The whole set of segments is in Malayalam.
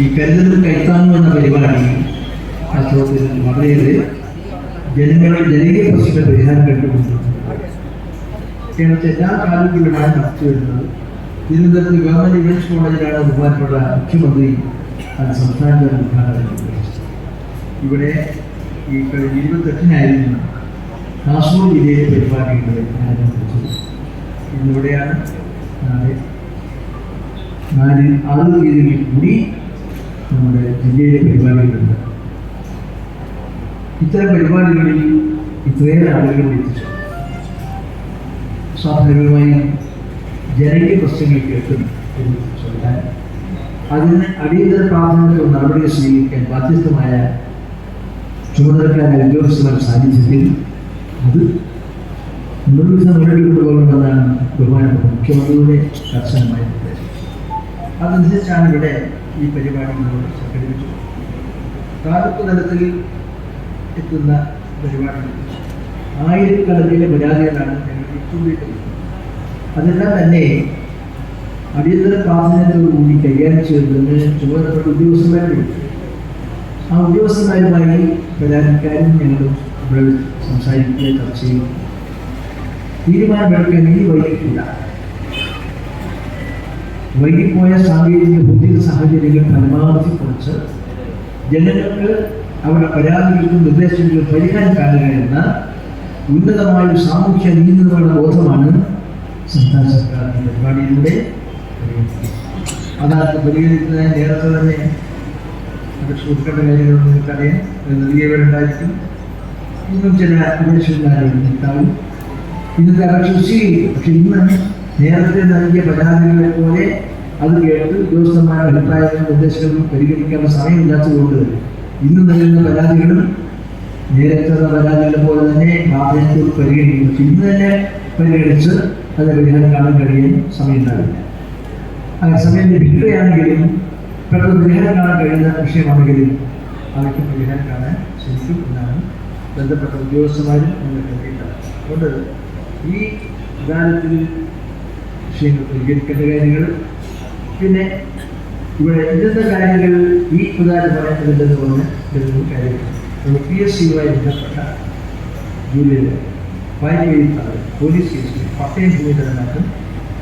ഈ കരുതലും കൈത്താങ്ങും എന്ന പരിപാടി വാസ്തവത്തിൽ വളരെയേറെ ജനങ്ങളുടെ ജനകീയ പ്രശ്നത്തിന് പരിഹാരം കണ്ടുകൊണ്ടിരുന്നു കേരളത്തെ എല്ലാ കാലങ്ങളിലാണ് നടത്തി വരുന്നത്. തിരുവനന്തപുരത്ത് ഗവൺമെന്റ് ഇംഗ്ലീഷ് കോളേജിലാണ് ബഹുമാനപ്പെട്ട മുഖ്യമന്ത്രി അത് സംസ്ഥാന ഉദ്ഘാടനം ഇവിടെ ഈ കഴിഞ്ഞ ഇരുപത്തെട്ടിനായിരുന്നു കാസർഗോഡ് ജില്ലയിലെ പരിപാടികളെ ഇന്നിവിടെയാണ് നാല് ആറ് തീയതികളിൽ കൂടി ജില്ലയിലെ പരിപാടികളുണ്ട് ഇത്തരം പരിപാടികളിൽ ഇത്രയേറെ ആളുകൾ എത്തിച്ചു. സ്വാഭാവികമായി ജനകീയ പ്രശ്നങ്ങൾ കേൾക്കുന്നു എന്ന് ചൊല്ലാൻ. അതിന് അടിയന്തര പ്രാധാന്യത്തിൽ നടപടികൾ സ്വീകരിക്കാൻ ബാധ്യസ്ഥമായ ചുമതലക്കാരായ ഉദ്യോഗസ്ഥരുടെ സാന്നിധ്യത്തിൽ അത് നിർമ്മിത മുന്നോട്ടുകൊണ്ടുപോകണമെന്നാണ് ബഹുമാനപ്പെട്ട മുഖ്യമന്ത്രിയുടെ കർശനമായ നിർദ്ദേശം. അതനുസരിച്ചാണ് ഇവിടെ ഈ പരിപാടി സംഘടിപ്പിച്ചു. താലൂക്ക് തലത്തിൽ എത്തുന്ന പരിപാടി ആയിരക്കണക്കിന് പരാതികളാണ് ഞങ്ങൾ എത്തിക്കൊണ്ടിരിക്കുന്നത് അതെല്ലാം തന്നെ അടിയന്തര പ്രാധാന്യത്തോടുകൂടി കൈകാര്യം ചെയ്തതിന് ചുമതലപ്പെട്ട ഉദ്യോഗസ്ഥന്മാരുണ്ട്. ആ ഉദ്യോഗസ്ഥന്മാരുമായി പരാതിക്കാരും ഞങ്ങൾ ഇവിടെ സംസാരിക്കുകയും ചർച്ച ചെയ്യുന്നു തീരുമാനമെടുക്കാൻ ഇനി വൈകിട്ടില്ല. വൈകിപ്പോയ സാങ്കേതിക ഭൗതിക സാഹചര്യങ്ങൾ പരമാവധി കുറച്ച് ജനങ്ങൾക്ക് അവരുടെ പരാതികൾക്കും നിർദ്ദേശങ്ങൾക്കും പരിഹാരം കാണുക എന്ന ഉന്നതമായ ഒരു സാമൂഹ്യ നീതികളുടെ ബോധമാണ് സംസ്ഥാന സർക്കാരിന്റെ പരിപാടിയിലൂടെ. അതാണ് പരിഗണിക്കുന്നതിന് നേരത്തെ തന്നെ അത് കൊടുക്കേണ്ട കാര്യങ്ങൾ നിങ്ങൾക്കറിയാം. നൽകിയവരുണ്ടായിരിക്കും ഇന്നും ചില ഉപദേശിണ്ടാവും ഇന്നത്തെ അപേക്ഷ സ്വീകരിക്കും പക്ഷെ ഇന്ന് നേരത്തെ നൽകിയ പരാതികളെ പോലെ അത് കേട്ട് ഉദ്യോഗസ്ഥന്മാരുടെ അഭിപ്രായങ്ങളും നിർദ്ദേശങ്ങളും പരിഗണിക്കാനുള്ള സമയമില്ലാത്തതുകൊണ്ട് ഇന്ന് നൽകുന്ന പരാതികളും നേരത്തെ പരാതികളെ പോലെ തന്നെ പ്രാധാന്യത്തോട് പരിഗണിക്കുന്നു. ഇന്ന് തന്നെ പരിഗണിച്ച് അത് പരിഹാരം കാണാൻ കഴിയാൻ സമയമുണ്ടാവില്ല. അങ്ങനെ സമയം ലഭിക്കുകയാണെങ്കിലും പെട്ടെന്ന് പരിഹാരം കാണാൻ കഴിയുന്ന വിഷയമാണെങ്കിലും അവയ്ക്ക് പരിഹാരം കാണാൻ ശ്രമിക്കും എന്നാണ് ബന്ധപ്പെട്ട ഉദ്യോഗസ്ഥന്മാരും നമ്മൾ കരുതിയിട്ടുള്ളത് അതുകൊണ്ട് ഈ വിധാനത്തിൽ വിഷയങ്ങൾ പരിഹരിക്കേണ്ട കാര്യങ്ങൾ. പിന്നെ ഇവിടെ ഇന്നത്തെ കാര്യങ്ങൾ ഈ ഉദാഹരണം പറയേണ്ടതില്ലെന്ന് പറഞ്ഞ കാര്യങ്ങൾ പി എസ് സിയുമായി ബന്ധപ്പെട്ട ജൂലിയിൽ വൈദ്യുതി പോലീസ് കേസിൽ പട്ടയം ഭൂമിതരനാക്കും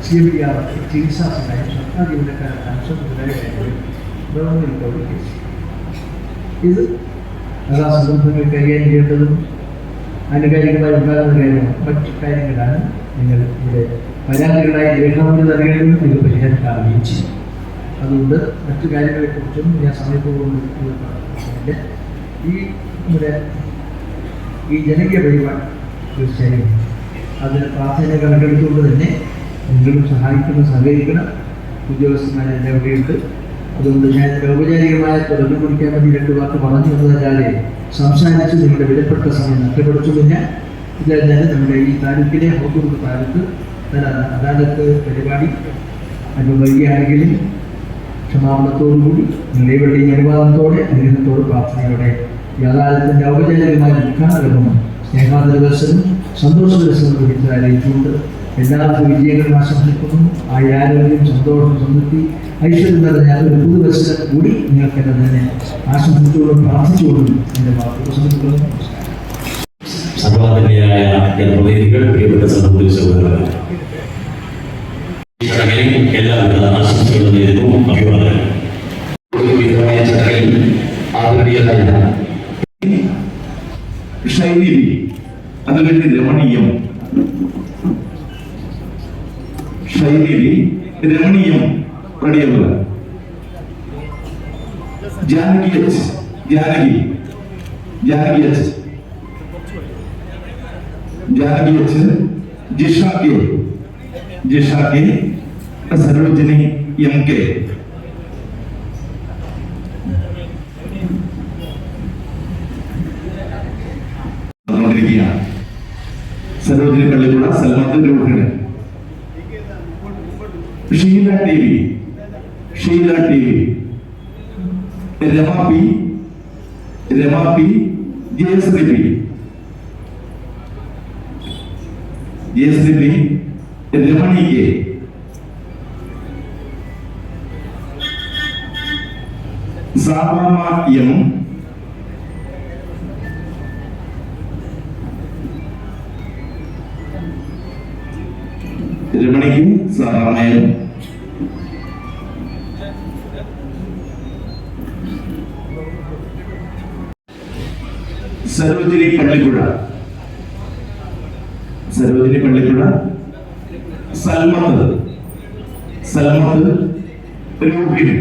സി എം പി ആർ ചികിത്സാ സഹായം സർക്കാർ ജീവനക്കാരുടെ അംശം മുതലായ കാര്യങ്ങൾ റിക്കവറി കേസ് ഇത് എല്ലാ സന്ദർഭങ്ങൾ കൈകാര്യം ചെയ്യേണ്ടതും ആനുകാലികമായി ഉണ്ടാകുന്ന കാര്യമാണ്. മറ്റു കാര്യങ്ങളാണ് നിങ്ങൾ ഇവിടെ പരാതികളായി രേഖാമൂലം നൽകേണ്ടതും ഇത് പരിഹാരം കാണുകയും ചെയ്യും അതുകൊണ്ട് മറ്റു കാര്യങ്ങളെക്കുറിച്ചും ഞാൻ സമയപൂർവം ഈ നമ്മുടെ ഈ ജനകീയ പരിപാടി തീർച്ചയായും അത് പ്രാധാന്യ കണക്കെടുത്തുകൊണ്ട് തന്നെ നിങ്ങളും സഹായിക്കണം സഹകരിക്കണം. ഉദ്യോഗസ്ഥന്മാരെല്ലാം ഇവിടെയുണ്ട് അതുകൊണ്ട് ഞാൻ ഔപചാരികമായ തുടർന്ന് കുറിക്കാൻ വേണ്ടി രണ്ട് വാക്ക് പറഞ്ഞു എന്നതല്ലാതെ സംസാരിച്ച് നിങ്ങളുടെ വിലപ്പെട്ട സമയം നഷ്ടപ്പെടുത്തുന്നില്ല. ഇതല്ലാതെ നമ്മുടെ ഈ താലൂക്കിലെ ഹോട്ടൂർ താലൂക്ക് തല അദാലത്ത് പരിപാടി അത് വൈകിയാണെങ്കിലും ക്ഷമാപണത്തോടുകൂടി നിലവിളുടെയും അനുവാദത്തോടെ അനുഗ്രഹത്തോട് പ്രാർത്ഥനയോടെ ഈ അദാലത്തിന്റെ ഔപചാരികമായ ഉദ്ഘാടനവും സ്നേഹാദര ദർശനം സന്തോഷ ദർശനം അറിയിച്ചുകൊണ്ട് എല്ലാവർക്കും വിജയങ്ങളും ആശംസിക്കുന്നു. ആ ആരോഗ്യം സന്തോഷം സമൃദ്ധി ഐശ്വര്യം നിറഞ്ഞ ഒരു പുതുവത്സരം കൂടി നിങ്ങൾക്കെല്ലാം തന്നെ ആശംസിച്ചുകൊണ്ടും പ്രാർത്ഥിച്ചുകൊണ്ടും എന്റെ സമർപ്പിക്കുന്നു നമസ്കാരം സഭാതന്യായ ജനപ്രതിനിധികൾ പ്രിയപ്പെട്ട സഹോദരി സഹോദരങ്ങൾ ഈ ചടങ്ങിൽ എല്ലാവിധ ആശംസകളും നേരുന്നു അഭിവാദനം. ഒരു വിധമായ ചടങ്ങിൽ ആദരണീയനായ ശൈലി അതുകൊണ്ട് രമണീയം. ശൈലി രമണീയം റെഡിയാവുക. Janaki H. Janaki. Janaki H. Janaki H. Jisha K. Jisha K. Sarojini M K നടന്നുകൊണ്ടിരിക്കുകയാണ് സരോജിനി പള്ളിക്കൂട സൽമാൻ രൂപയുടെ Sheela T V Sheela T V Rama P Rama P Jayashree P Jayashree P Ramani K M രമണിക്ക് Sarama M Sarojini Pallippuzha Sarojini Pallippuzha Salmath. Salmath രൂപിണി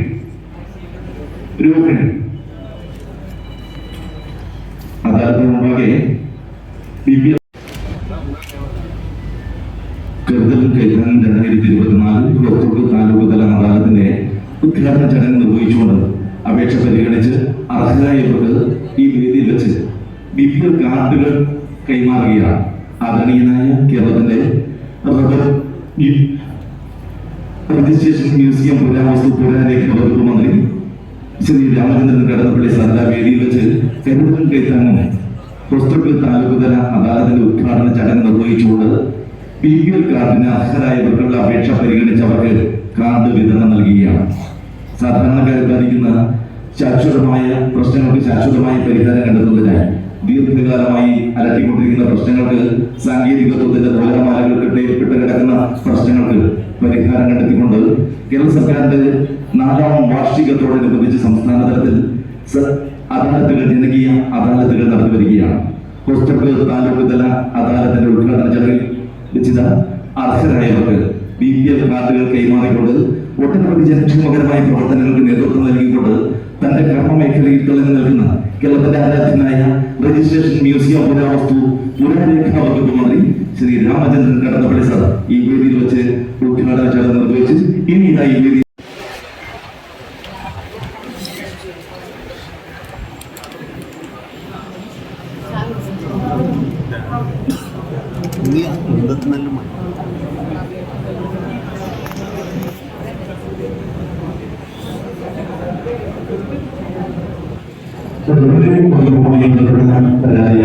അതായത് മുമ്പാകെ ദിവ്യ കൈതാൻ രണ്ടായിരത്തി ഇരുപത്തിനാല് പുറത്തോട്ട് താലൂക്ക് തല അദാലത്തിന്റെ ഉദ്ഘാടന ചടങ്ങ് നിർവഹിച്ചുകൊണ്ട് അപേക്ഷ പരിഗണിച്ച് അർഹരായവർക്ക് ഈ വേദിയിൽ വെച്ച് വിവിധ കാർഡുകൾ കൈമാറുകയാണ്. ആദരണീയനായ കേരളത്തിന്റെ റബ്ബർ രജിസ്ട്രേഷൻ മ്യൂസിയം പുരാവസ്തു പുരാരേഖ വകുപ്പ് മന്ത്രി ശ്രീ രാമചന്ദ്രൻ കടന്നപ്പള്ളി സാറിന്റെ വേദിയിൽ വെച്ച് കരുതൽ കൈത്താങ്ങും പുസ്തക താലൂക്കുതല അദാലത്തിന്റെ ഉദ്ഘാടന ചടങ്ങ് നിർവഹിച്ചുകൊണ്ട് പി പി എൽ കാർഡിന് അർഹരായവർക്കുള്ള അപേക്ഷ പരിഗണിച്ച് അവർക്ക് കാർഡ് വിതരണം നൽകുകയാണ്. സാധാരണക്കാരെ ബാധിക്കുന്ന ശാശ്വതമായ പ്രശ്നങ്ങൾക്ക് ശാശ്വതമായ പരിഹാരം കണ്ടെത്തുന്നതിനായി ദീർഘകാലമായി അലട്ടിക്കൊണ്ടിരിക്കുന്ന പ്രശ്നങ്ങൾക്ക് സാങ്കേതികത്വത്തിന്റെ നൂലമാലകൾക്കിടയിൽപ്പെട്ട് കിടക്കുന്ന പ്രശ്നങ്ങൾക്ക് പരിഹാരം കണ്ടെത്തിക്കൊണ്ട് കേരള സർക്കാരിന്റെ നാലാം വാർഷികത്തോടനുബന്ധിച്ച് സംസ്ഥാന തലത്തിൽ അദാലത്തുകൾ ജനകീയ അദാലത്തുകൾ നടത്തി വരികയാണ്. ഹോസ്റ്റൽ താലൂക്ക് തല അദാലത്തിന്റെ ഉദ്ഘാടന ചടങ്ങിൽ വെച്ചത് അർഹരായവർക്ക് ബി പി എൽ കാർഡുകൾ കൈമാറിക്കൊണ്ട് ഒട്ടനവധി ജനക്ഷേമകരമായ പ്രവർത്തനങ്ങൾക്ക് നേതൃത്വം നൽകിക്കൊണ്ട് തന്റെ കർമ്മ മേഖലയിൽ തെളിഞ്ഞു നിൽക്കുന്ന കേരളത്തിന്റെ ആരാധ്യനായ രജിസ്ട്രേഷൻ മ്യൂസിയം പുരാവസ്തു പുരാരേഖാ വകുപ്പ് മന്ത്രി ശ്രീ രാമചന്ദ്രൻ കടന്നപ്പള്ളി സാർ ഈ വേദിയിൽ വെച്ച് ഉദ്ഘാടന ചടങ്ങ് നിർവഹിച്ച് ഇനി ഇതാ ഈ വേദി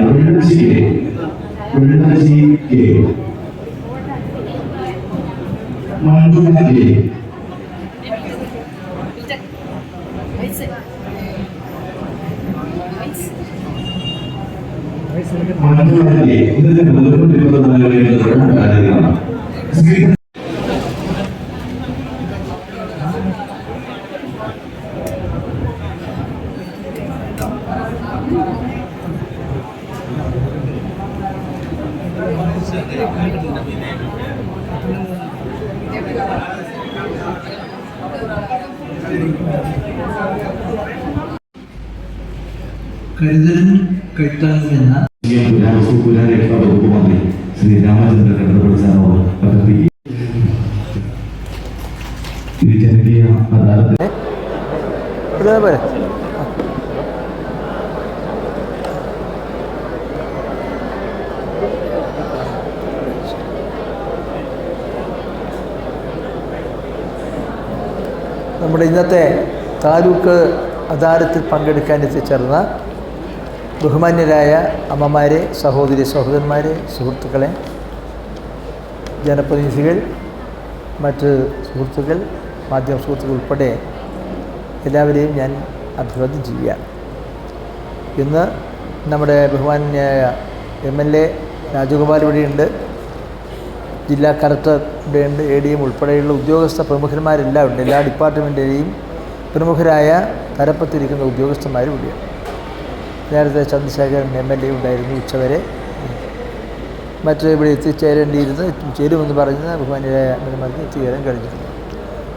മഞ്ജുവിനെ ഇരുപത്തിനാല് വേണ്ടത് കാര്യമാണ് കരുതലും കൈത്താങ്ങും എന്ന നമ്മുടെ ഇന്നത്തെ താലൂക്ക് അദാലത്തിൽ പങ്കെടുക്കാൻ എത്തിച്ചേർന്ന ബഹുമാന്യരായ അമ്മമാരെ സഹോദരി സഹോദരന്മാരെ സുഹൃത്തുക്കളെ ജനപ്രതിനിധികൾ മറ്റ് സുഹൃത്തുക്കൾ മാധ്യമ സുഹൃത്തുക്കൾ ഉൾപ്പെടെ എല്ലാവരെയും ഞാൻ അഭിവാദ്യം ചെയ്യുകയാണ്. ഇന്ന് നമ്മുടെ ബഹുമാന്യായ എം എൽ എ രാജഗോപാൽ ഇവിടെയുണ്ട് ജില്ലാ കളക്ടർ ഇവിടെയുണ്ട് എ ഡി എം ഉൾപ്പെടെയുള്ള ഉദ്യോഗസ്ഥ പ്രമുഖന്മാരെല്ലാം ഉണ്ട്. എല്ലാ ഡിപ്പാർട്ട്മെന്റിലെയും പ്രമുഖരായ തരപ്പത്തിരിക്കുന്ന ഉദ്യോഗസ്ഥന്മാരും ഇവിടെയുണ്ട്. നേരത്തെ ചന്ദ്രശേഖരൻ എം എൽ എ ഉണ്ടായിരുന്നു ഉച്ചവരെ മറ്റ് ഇവിടെ എത്തിച്ചേരേണ്ടിയിരുന്ന്. ചേരുമെന്ന് പറഞ്ഞ ബഹുമാനിയായ അമ്മമാർക്ക് എത്തിച്ചേരാൻ കഴിഞ്ഞിരുന്നു.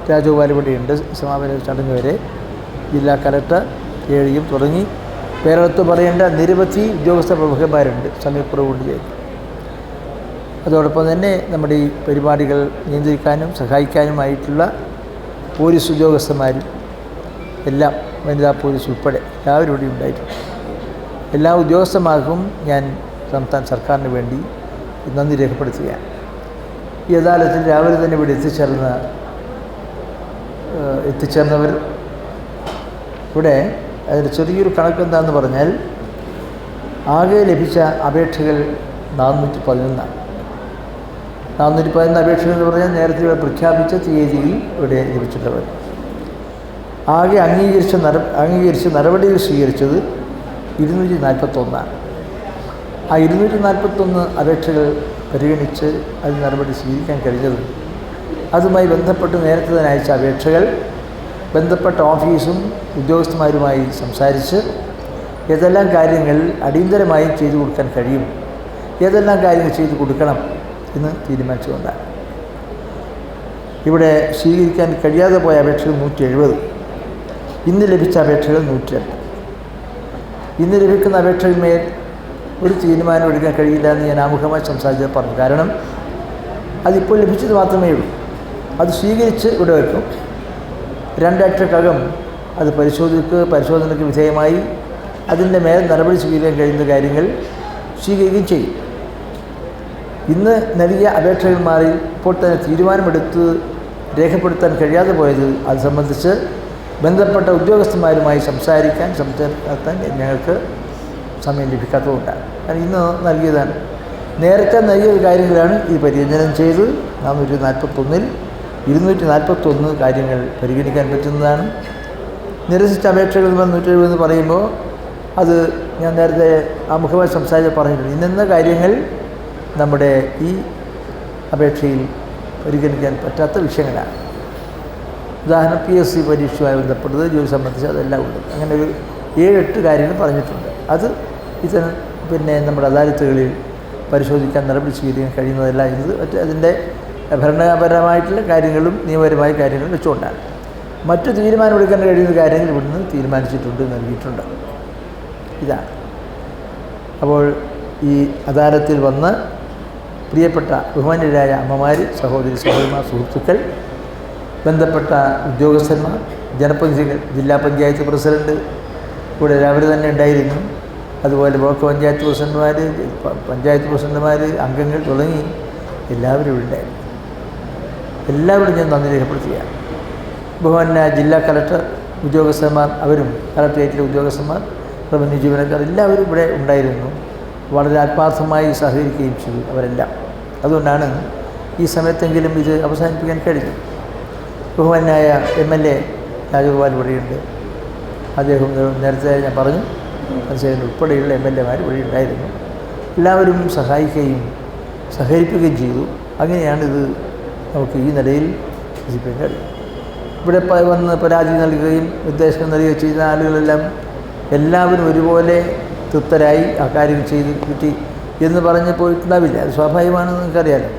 രാജഗോപാൽ ഉണ്ട് സമാപന ചടങ്ങ് വരെ ജില്ലാ കലക്ടർ ഏഴിയും തുടങ്ങി. പേരെടുത്ത് പറയേണ്ട നിരവധി ഉദ്യോഗസ്ഥ പ്രമുഖന്മാരുണ്ട് സമയക്കുറവുകൊണ്ട് ചെയ്തു അതോടൊപ്പം തന്നെ നമ്മുടെ ഈ പരിപാടികൾ നിയന്ത്രിക്കാനും സഹായിക്കാനുമായിട്ടുള്ള പോലീസ് ഉദ്യോഗസ്ഥന്മാരും എല്ലാം വനിതാ പോലീസ് ഉൾപ്പെടെ എല്ലാവരും ഇവിടെ ഉണ്ടായിട്ടുണ്ട്. എല്ലാ ഉദ്യോഗസ്ഥന്മാർക്കും ഞാൻ സംസ്ഥാന സർക്കാരിന് വേണ്ടി നന്ദി രേഖപ്പെടുത്തുകയാണ്. ഈ അദാലത്തിൽ രാവിലെ തന്നെ ഇവിടെ എത്തിച്ചേർന്ന എത്തിച്ചേർന്നവർ ഇവിടെ അതിന്റെ ചെറിയൊരു കണക്ക് എന്താണെന്ന് പറഞ്ഞാൽ ആകെ ലഭിച്ച അപേക്ഷകൾ നാനൂറ്റി പതിനൊന്നാണ് നാനൂറ്റി പതിനൊന്ന് അപേക്ഷകൾ എന്ന് പറഞ്ഞാൽ നേരത്തെ ഇവിടെ പ്രഖ്യാപിച്ച തീയതിയിൽ ഇവിടെ ലഭിച്ചിട്ടുള്ളവർ. ആകെ അംഗീകരിച്ച നട അംഗീകരിച്ച നടപടികൾ സ്വീകരിച്ചത് ഇരുന്നൂറ്റി നാൽപ്പത്തൊന്നാണ് ആ ഇരുന്നൂറ്റി നാൽപ്പത്തൊന്ന് അപേക്ഷകൾ പരിഗണിച്ച് അത് നടപടി സ്വീകരിക്കാൻ കഴിഞ്ഞത് അതുമായി ബന്ധപ്പെട്ട് നേരത്തെ തന്നെ അയച്ച അപേക്ഷകൾ ബന്ധപ്പെട്ട ഓഫീസും ഉദ്യോഗസ്ഥന്മാരുമായി സംസാരിച്ച് ഏതെല്ലാം കാര്യങ്ങൾ അടിയന്തരമായും ചെയ്തു കൊടുക്കാൻ കഴിയും ഏതെല്ലാം കാര്യങ്ങൾ ചെയ്തു കൊടുക്കണം എന്ന് തീരുമാനിച്ചുകൊണ്ടാണ്. ഇവിടെ സ്വീകരിക്കാൻ കഴിയാതെ പോയ അപേക്ഷകൾ നൂറ്റി എഴുപത്. ഇന്ന് ലഭിച്ച അപേക്ഷകൾ നൂറ്റി രണ്ട് ഇന്ന് ലഭിക്കുന്ന അപേക്ഷയിന്മേൽ ഒരു തീരുമാനം എടുക്കാൻ കഴിയില്ല എന്ന് ഞാൻ ആമുഖമായി സംസാരിച്ചത് പറഞ്ഞു. കാരണം അതിപ്പോൾ ലഭിച്ചത് മാത്രമേ ഉള്ളൂ. അത് സ്വീകരിച്ച് ഇവിടെ വയ്ക്കും. രണ്ടാഴ്ചക്കകം അത് പരിശോധിക്ക് പരിശോധനയ്ക്ക് വിധേയമായി അതിന്റെ മേൽ നടപടി സ്വീകരിക്കാൻ കഴിയുന്ന കാര്യങ്ങൾ സ്വീകരിക്കുകയും ചെയ്യും. ഇന്ന് നൽകിയ അപേക്ഷകൾ മാറി ഇപ്പോൾ തന്നെ തീരുമാനമെടുത്ത് രേഖപ്പെടുത്താൻ കഴിയാതെ പോയത് അത് സംബന്ധിച്ച് ബന്ധപ്പെട്ട ഉദ്യോഗസ്ഥന്മാരുമായി സംസാരിക്കാൻ സംസാരിക്കാൻ ഞങ്ങൾക്ക് സമയം ലഭിക്കാത്തതുകൊണ്ടാണ് ഇന്ന് നൽകിയതാണ്. നേരത്തെ നൽകിയ കാര്യങ്ങളാണ് ഈ പരിചനം ചെയ്ത് നാനൂറ്റി നാൽപ്പത്തൊന്നിൽ ഇരുന്നൂറ്റി നാൽപ്പത്തൊന്ന് കാര്യങ്ങൾ പരിഗണിക്കാൻ പറ്റുന്നതാണ്. നിരസിച്ച അപേക്ഷകൾ നൂറ്റി എഴുപതെന്ന് പറയുമ്പോൾ അത് ഞാൻ നേരത്തെ ആമുഖമായി സംസാരിച്ച് പറഞ്ഞിട്ടുണ്ട്. ഇന്നെന്ന കാര്യങ്ങൾ നമ്മുടെ ഈ അപേക്ഷയിൽ പരിഗണിക്കാൻ പറ്റാത്ത വിഷയങ്ങളാണ്. ഉദാഹരണം പി എസ് സി പരീക്ഷയുമായി ബന്ധപ്പെട്ടത് ജോലി സംബന്ധിച്ച് അതെല്ലാം ഉണ്ട്. അങ്ങനെ ഒരു ഏഴെട്ട് കാര്യങ്ങൾ പറഞ്ഞിട്ടുണ്ട്. അത് ഇത്തരം പിന്നെ നമ്മുടെ അദാലത്തുകളിൽ പരിശോധിക്കാൻ നടപടി സ്വീകരിക്കാൻ കഴിയുന്നതല്ല ഇത് മറ്റ് അതിന്റെ ഭരണപരമായിട്ടുള്ള കാര്യങ്ങളും നിയമപരമായ കാര്യങ്ങളും വെച്ചുകൊണ്ടാണ്. മറ്റു തീരുമാനമെടുക്കാൻ കഴിയുന്ന കാര്യങ്ങൾ ഇവിടുന്ന് തീരുമാനിച്ചിട്ടുണ്ട് നൽകിയിട്ടുണ്ട്. ഇതാണ്. അപ്പോൾ ഈ അദാലത്തിൽ വന്ന് പ്രിയപ്പെട്ട ബഹുമാനരായ അമ്മമാർ സഹോദരി സഹോദരിമാർ സുഹൃത്തുക്കൾ ബന്ധപ്പെട്ട ഉദ്യോഗസ്ഥന്മാർ ജനപ്രതിനിധികൾ ജില്ലാ പഞ്ചായത്ത് പ്രസിഡന്റ് ഇവിടെ രാവിലെ തന്നെ ഉണ്ടായിരുന്നു. അതുപോലെ ബ്ലോക്ക് പഞ്ചായത്ത് പ്രസിഡന്റുമാർ പഞ്ചായത്ത് പ്രസിഡന്റുമാർ അംഗങ്ങൾ തുടങ്ങി എല്ലാവരും ഇവിടെ ഉണ്ടായിരുന്നു. എല്ലാവരും ഞാൻ നന്ദി രേഖപ്പെടുത്തുകയാണ്. ബഹുമാന ജില്ലാ കലക്ടർ ഉദ്യോഗസ്ഥന്മാർ അവരും കലക്ടറേറ്റിലെ ഉദ്യോഗസ്ഥന്മാർ റവന്യൂ ജീവനക്കാർ എല്ലാവരും ഇവിടെ ഉണ്ടായിരുന്നു. വളരെ ആത്മാർത്ഥമായി സഹകരിക്കുകയും ചെയ്തു അവരെല്ലാം. അതുകൊണ്ടാണ് ഈ സമയത്തെങ്കിലും ഇത് അവസാനിപ്പിക്കാൻ കഴിഞ്ഞു ബഹുമാനായ എം എൽ എ രാജഗോപാൽ ഇവിടെയുണ്ട് അദ്ദേഹം നേരത്തെ ഞാൻ പറഞ്ഞു അദ്ദേഹം ഉൾപ്പെടെയുള്ള എം എൽ എമാർ ഇവിടെ ഉണ്ടായിരുന്നു എല്ലാവരും സഹായിക്കുകയും സഹകരിക്കുകയും ചെയ്തു. അങ്ങനെയാണിത് നമുക്ക് ഈ നിലയിൽ വിജയിപ്പിക്കാൻ കഴിയും ഇവിടെ വന്ന് പരാതി നൽകുകയും നിർദ്ദേശം നൽകുകയും ചെയ്ത ആളുകളെല്ലാം എല്ലാവരും ഒരുപോലെ തൃപ്തരായി ആ കാര്യം ചെയ്ത് കിട്ടി എന്ന് പറഞ്ഞ് പോയിട്ടുണ്ടാവില്ല. അത് സ്വാഭാവികമാണെന്ന് നിങ്ങൾക്കറിയാലോ.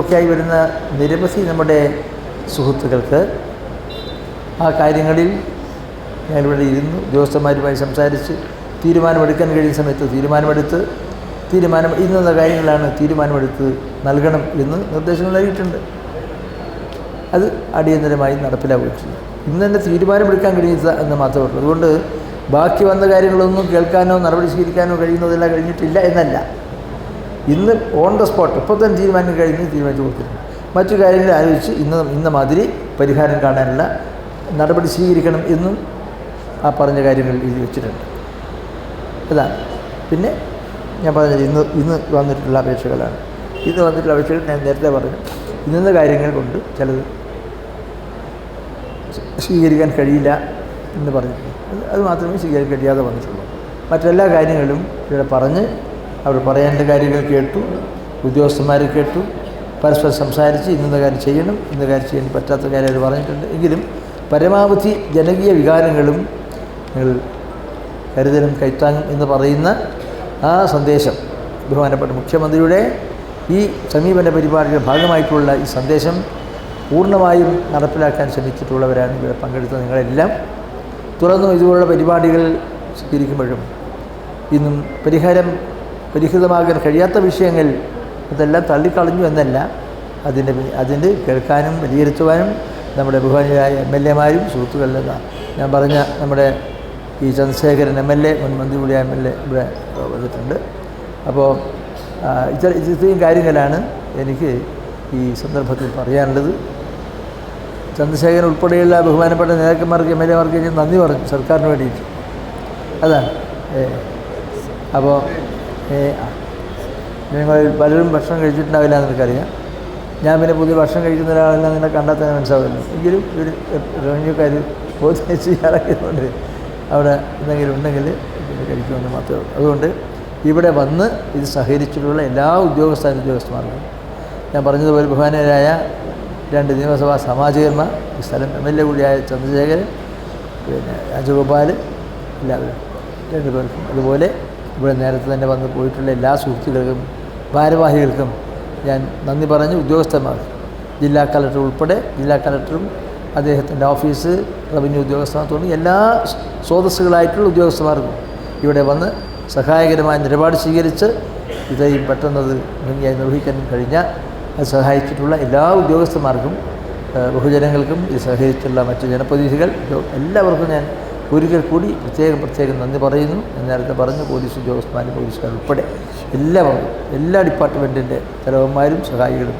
ഒക്കെ ആയി വരുന്ന നിരവധി നമ്മുടെ സുഹൃത്തുക്കൾക്ക് ആ കാര്യങ്ങളിൽ ഞാനിവിടെ ഇരുന്നു. ഉദ്യോഗസ്ഥന്മാരുമായി സംസാരിച്ച് തീരുമാനമെടുക്കാൻ കഴിയുന്ന സമയത്ത് തീരുമാനമെടുത്ത് തീരുമാനം ഇന്നുള്ള കാര്യങ്ങളാണ് തീരുമാനമെടുത്ത് നൽകണം എന്ന് നിർദ്ദേശങ്ങൾ നൽകിയിട്ടുണ്ട്. അത് അടിയന്തരമായി നടപ്പിലാവുകയും ചെയ്യും ഇന്ന് തന്നെ തീരുമാനമെടുക്കാൻ കഴിയുക എന്ന് മാത്രമേ ഉള്ളൂ. അതുകൊണ്ട് ബാക്കി വന്ന കാര്യങ്ങളൊന്നും കേൾക്കാനോ നടപടി സ്വീകരിക്കാനോ കഴിയുന്നതെല്ലാം കഴിഞ്ഞിട്ടില്ല എന്നല്ല. ഇന്ന് ഓൺ ദ സ്പോട്ട് ഇപ്പോൾ തന്നെ തീരുമാനം കഴിഞ്ഞ് തീരുമാനിച്ചു കൊടുത്തിട്ടുണ്ട്. മറ്റു കാര്യങ്ങൾ ആലോചിച്ച് ഇന്ന് ഇന്ന മാതിരി പരിഹാരം കാണാനുള്ള നടപടി സ്വീകരിക്കണം എന്നും ആ പറഞ്ഞ കാര്യങ്ങൾ എഴുതി വെച്ചിട്ടുണ്ട്. അതാണ് പിന്നെ ഞാൻ പറഞ്ഞത് ഇന്ന് ഇന്ന് വന്നിട്ടുള്ള അപേക്ഷകളാണ്. ഇന്ന് വന്നിട്ടുള്ള അപേക്ഷകൾ ഞാൻ നേരത്തെ പറഞ്ഞു. ഇന്നത്തെ കാര്യങ്ങൾ കൊണ്ട് ചിലത് സ്വീകരിക്കാൻ കഴിയില്ല എന്ന് പറഞ്ഞിട്ടുണ്ട്. അത് മാത്രമേ സ്വീകരിക്കാൻ കഴിയാതെ വന്നിട്ടുള്ളൂ. മറ്റെല്ലാ കാര്യങ്ങളും ഇവിടെ പറഞ്ഞ് അവർ പറയേണ്ട കാര്യങ്ങൾ കേട്ടു ഉദ്യോഗസ്ഥന്മാർ കേട്ടു പരസ്പരം സംസാരിച്ച് ഇന്ന കാര്യം ചെയ്യണം ഇന്ന കാര്യം ചെയ്യാൻ പറ്റാത്ത കാര്യം അവർ പറഞ്ഞിട്ടുണ്ട്. എങ്കിലും പരമാവധി ജനകീയ വികാരങ്ങളും നിങ്ങൾ കരുതലും കൈത്താങ്ങും എന്ന് പറയുന്ന ആ സന്ദേശം ബഹുമാനപ്പെട്ട മുഖ്യമന്ത്രിയുടെ ഈ സമീപന പരിപാടിയുടെ ഭാഗമായിട്ടുള്ള ഈ സന്ദേശം പൂർണമായും നടപ്പിലാക്കാൻ ശ്രമിച്ചിട്ടുള്ളവരാണ് ഇവിടെ പങ്കെടുത്ത നിങ്ങളെല്ലാം. തുറന്നും ഇതുപോലുള്ള പരിപാടികൾ സ്വീകരിക്കുമ്പോഴും ഇന്നും പരിഹാരം പരിഹൃതമാകാൻ കഴിയാത്ത വിഷയങ്ങൾ അതെല്ലാം തള്ളിക്കളഞ്ഞു എന്നല്ല. അതിന്റെ അതിന് കേൾക്കാനും വിലയിരുത്തുവാനും നമ്മുടെ ബഹുമാനിയായ എം എൽ എമാരും സുഹൃത്തുക്കളിലെന്ന ഞാൻ പറഞ്ഞ നമ്മുടെ ഈ ചന്ദ്രശേഖരൻ എം എൽ എ മുൻ മന്ത്രി കൂടിയ എം എൽ എ ഇവിടെ വന്നിട്ടുണ്ട്. അപ്പോൾ ഇത്ര ഇത്രയും കാര്യങ്ങളാണ് എനിക്ക് ഈ സന്ദർഭത്തിൽ പറയാനുള്ളത്. ചന്ദ്രശേഖരൻ ഉൾപ്പെടെയുള്ള ബഹുമാനപ്പെട്ട നേതാക്കന്മാർക്ക് എം എൽ എമാർക്ക് ഞാൻ നന്ദി പറഞ്ഞു സർക്കാരിന് വേണ്ടിയിട്ട്. അതാണ് അപ്പോൾ. നിങ്ങൾ പലരും ഭക്ഷണം കഴിച്ചിട്ടുണ്ടാവില്ല എന്ന് എനിക്കറിയാം. ഞാൻ പിന്നെ പുതിയ ഭക്ഷണം കഴിക്കുന്ന ഒരാളെല്ലാം നിന്നെ കണ്ടാൽ തന്നെ മനസ്സിലാവില്ല എങ്കിലും ഒരു റവന്യൂക്കാർ ബോധ്യം ചെയ്യാറായതുകൊണ്ട് അവിടെ എന്തെങ്കിലും ഉണ്ടെങ്കിൽ കഴിക്കുമെന്ന് മാത്രമേ ഉള്ളൂ. അതുകൊണ്ട് ഇവിടെ വന്ന് ഇത് സഹകരിച്ചിട്ടുള്ള എല്ലാ ഉദ്യോഗസ്ഥ ഉദ്യോഗസ്ഥന്മാർക്കും ഞാൻ പറഞ്ഞതുപോലെ ബഹുമാനരായ രണ്ട് നിയമസഭാ സമാജകന്മാർ ഈ സ്ഥലം എം എൽ എ കൂടിയായ ചന്ദ്രശേഖരൻ പിന്നെ രാജഗോപാൽ എല്ലാവരും. രണ്ടു പേർക്കും അതുപോലെ ഇവിടെ നേരത്തെ തന്നെ വന്ന് പോയിട്ടുള്ള എല്ലാ സുഹൃത്തുക്കൾക്കും ഭാരവാഹികൾക്കും ഞാൻ നന്ദി പറഞ്ഞ് ഉദ്യോഗസ്ഥന്മാർ ജില്ലാ കലക്ടർ ഉൾപ്പെടെ ജില്ലാ കലക്ടറും അദ്ദേഹത്തിന്റെ ഓഫീസ് റവന്യൂ ഉദ്യോഗസ്ഥന്മാർ തുടങ്ങി എല്ലാ സ്രോതസ്സുകളായിട്ടുള്ള ഉദ്യോഗസ്ഥന്മാർക്കും ഇവിടെ വന്ന് സഹായകരമായ നിലപാട് സ്വീകരിച്ച് ഇത്രയും പെട്ടെന്നത് ഭംഗിയായി നിർവഹിക്കാൻ കഴിഞ്ഞ അത് സഹായിച്ചിട്ടുള്ള എല്ലാ ഉദ്യോഗസ്ഥന്മാർക്കും ബഹുജനങ്ങൾക്കും ഇത് സഹകരിച്ചുള്ള മറ്റ് ജനപ്രതിനിധികൾ എല്ലാവർക്കും ഞാൻ ഒരിക്കൽ കൂടി പ്രത്യേകം പ്രത്യേകം നന്ദി പറയുന്നു. നേരത്തെ പറഞ്ഞു പോലീസ് ഉദ്യോഗസ്ഥന്മാരും പോലീസുകാർ ഉൾപ്പെടെ എല്ലാവർക്കും എല്ലാ ഡിപ്പാർട്ട്മെന്റിന്റെ തലവന്മാരും സഹായികളും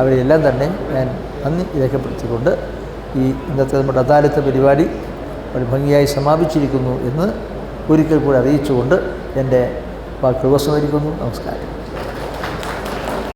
അവരെല്ലാം തന്നെ ഞാൻ നന്ദി രേഖപ്പെടുത്തിക്കൊണ്ട് ഈ ഇന്നത്തെ നമ്മുടെ അദാലത്ത് പരിപാടി വളരെ ഭംഗിയായി സമാപിച്ചിരിക്കുന്നു എന്ന് ഒരിക്കൽ കൂടി അറിയിച്ചുകൊണ്ട് എന്റെ വാക്കുകൾ ഉപസംഹരിക്കുന്നു. നമസ്കാരം.